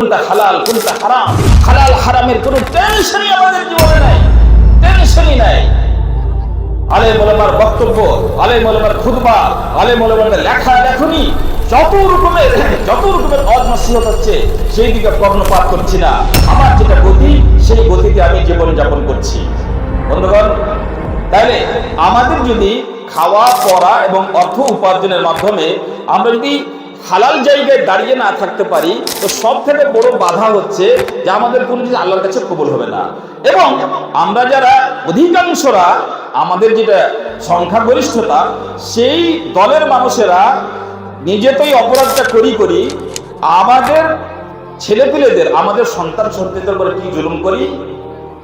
কোনটা হালাল, কোনটা হারাম? হালাল, হারামের কোনো টেনশনই আমাদের জীবনে নাই টেনশনই নাই। আলে বক্তব্য আলে খুদবা আলে লেখা লেখনি, যত রকমের যত রকমের হচ্ছে সেই দিকে কর্ণপাত করছি না। আমার যেটা গতি, সেই গতিতে আমি জীবন যাপন করছি। বন্ধুগণ তাহলে আমাদের যদি খাওয়া, পড়া এবং অর্থ উপার্জনের মাধ্যমে আমরা যদি হালাল জায়গায় দাঁড়িয়ে না থাকতে পারি, তো সব থেকে বড় বাধা হচ্ছে যে আমাদের কোনো জিনিস আল্লাহর কাছে কবল হবে না। এবং আমরা যারা অধিকাংশরা, আমাদের যেটা সংখ্যাগরিষ্ঠতা, সেই দলের মানুষেরা নিজেতেই অপরাধটা করি করি আমাদের ছেলেপিলেদের, আমাদের সন্তান সন্তানদের উপরে কি জুলুম করি?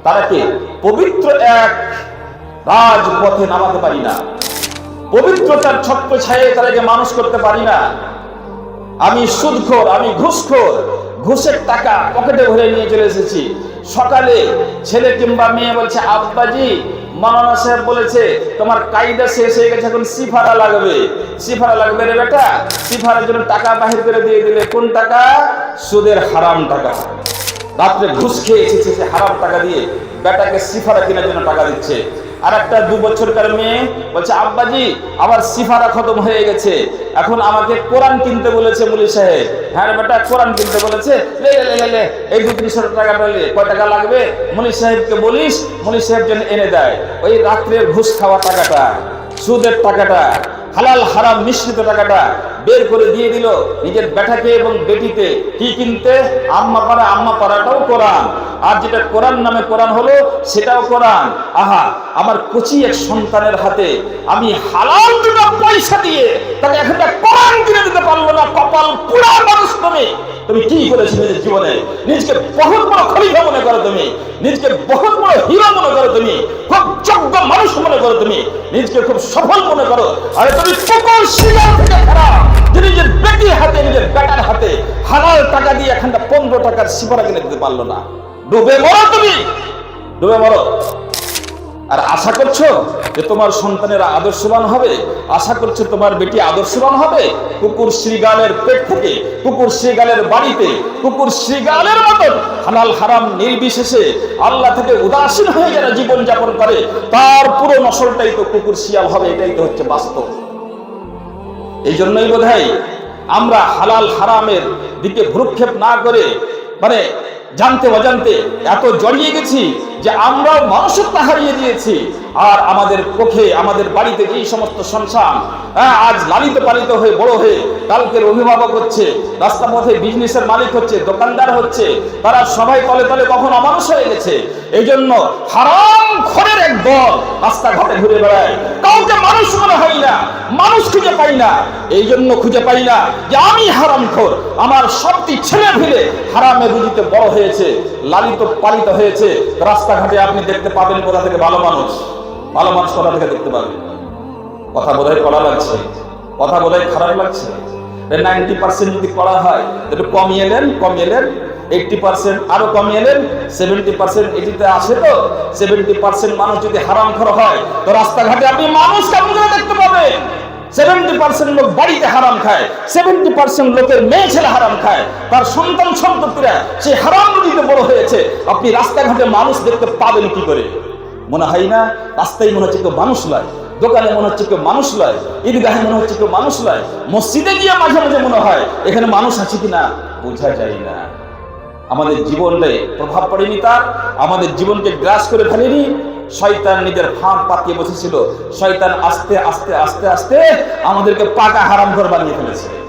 তারা কে? পবিত্র এক রাজপথে নামাতে পারি না। পবিত্রতার ছত্র ছায়ে তাদেরকে মানুষ করতে পারি না আমি সুদখোর, আমি ঘুষখোর। ঘুষের টাকা পকেটে ভরে নিয়ে চলে এসেছি। সকালে ছেলে কিংবা মেয়ে বলছে, আব্বাজি মানানা সাহেব বলেছে, তোমার কায়দা শেষ হয়ে গেছে, এখন সিফারা লাগবে। সিফারা লাগবে রে বেটা। সিফারার জন্য টাকা বাহির করে দিয়ে দিলে কোন টাকা? সুদের হারাম টাকা। রাত্রে ঘুষ খেয়ে এসেছে হারাম টাকা দিয়ে। বেটাকে সিফারা কেনার জন্য টাকা দিচ্ছে। আর একটা দু বছরকার মেয়ে বলছে, আব্বাজি, আমার সিফারা খতম হয়ে গেছে। এখন আমাকে কোরআন কিনতে বলেছে মুলি সাহেব। হ্যাঁ বেটা, কোরআন কিনতে বলেছে? লে, এই দু তিনশো টাকা পেলে কয় টাকা লাগবে? মুলি সাহেবকে বলিস, মুলি সাহেব যেন এনে দেয়। ওই রাত্রের ঘুষ খাওয়া টাকাটা, সুদের টাকাটা হালাল হারাম মিশ্রিত টাকাটা বের করে দিয়ে দিল। নিজের ব্যাটাকে এবং বেটিতে কি কিনতে? আম্মা পাড়া আম্মা পাড়াটাও কোরআন। আর যেটা কোরআন নামে কোরআন হলো, সেটাও কোরআন। আহা, আমার কচি এক সন্তানের হাতে আমি হালাল দুটো পয়সা দিয়ে তাকে একটা কোরআন কিনে দিতে পারল না, কপাল পুরা মানুষ তুমি। তুমি কি করেছ নিজের জীবনে নিজকে বহুত বড় খলিফা মনে করো তুমি। নিজকে বহুত বড় হিরো মনে করো তুমি। খুব যোগ্য মানুষ মনে করো তুমি। নিজকে খুব সফল মনে করো। আরে তুমি সকল শিকার থেকে খারাপ যে নিজের বেটির হাতে, নিজের বেটার হাতে হালাল টাকা দিয়ে এখানটা পনেরো টাকার সিপারা কিনে দিতে পারল না। ডুবে মরো তুমি। ডুবে মরো। আর আশা করছ যে তোমার সন্তানেরা আদর্শবান হবে? আশা করছ তোমার বেটি আদর্শবান হবে? কুকুর শ্রীগালের পেট থেকে, কুকুর শ্রীগালের বাড়িতে, কুকুর শ্রীগালের মতন হালাল হারাম নির্বিশেষে আল্লাহ থেকে উদাসীন হয়ে যারা জীবন যাপন করে, তার পুরো নসলটাই তো কুকুর শিয়াল হবে, এটাই তো হচ্ছে বাস্তব। এই জন্যই বোধ আমরা হালাল হারামের দিকে ভ্রুক্ষেপ না করে মানে জানতে অজান্তে এত জড়িয়ে গেছি যে আমরা মানুষত্ব হারিয়ে দিয়েছি আর আমাদের পক্ষে আমাদের বাড়িতে এই সমস্ত সংসার হ্যাঁ, আজ লালিত পালিত হয়ে বড় হয়ে কালকের অভিভাবক হচ্ছে রাস্তা পথে বিজনেসের মালিক হচ্ছে দোকানদার হচ্ছে তারা সবাই তলে তলে কখন অমানুষ হয়ে গেছে। এই জন্য হারাম ঘরের এক দল রাস্তাঘাটে ঘুরে বেড়ায়। কাউকে মানুষ মনে হয় না মানুষ খুঁজে পাই না। এই জন্য খুঁজে পাই না যে আমি হারাম খোর আমার সবটি ছেলে ফেলে হারামে রুজিতে বড় হয়েছে লালিত পালিত হয়েছে রাস্তাঘাটে আপনি দেখতে পাবেন কোথা থেকে ভালো মানুষ ভালো মানুষ কোথা থেকে দেখতে পাবেন কথা বোধহয় কড়া লাগছে। কথা বোধহয় খারাপ লাগছে। নাইনটি পার্সেন্ট যদি করা হয়, একটু কমিয়ে নেন কমিয়ে নেন। এইটটি পার্সেন্ট আরও কমিয়ে নেন। সেভেন্টি পার্সেন্ট এটিতে আসে তো সেভেন্টি পার্সেন্ট মানুষ যদি হারাম খর হয়, তো রাস্তাঘাটে আপনি মানুষ কেমন করে দেখতে পাবেন। সেভেন্টি পার্সেন্ট লোক বাড়িতে হারাম খায়, সেভেন্টি পার্সেন্ট লোকের মেয়ে ছেলে হারাম খায়, তার সন্তান সন্ততিরা হারাম বড় হয়েছে। আপনি রাস্তাঘাটে মানুষ দেখতে পাবেন কি করে? মনে হয় না? রাস্তায় মনে হচ্ছে কেউ মানুষ লয়, দোকানে মনে হচ্ছে কেউ মানুষ লয়, ঈদগাহে মনে হচ্ছে কেউ মানুষ লয়, মসজিদে গিয়ে মাঝে মাঝে মনে হয়, এখানে মানুষ আছে কিনা? বোঝা যায় না। আমাদের জীবনে প্রভাব পড়েনি তার, আমাদের জীবনকে গ্রাস করে ফেলেনি শয়তান নিজের ফাঁক পাতিয়ে বসেছিল। শয়তান আস্তে আস্তে আস্তে আস্তে আমাদেরকে পাকা হারাম ঘর বানিয়ে ফেলেছে।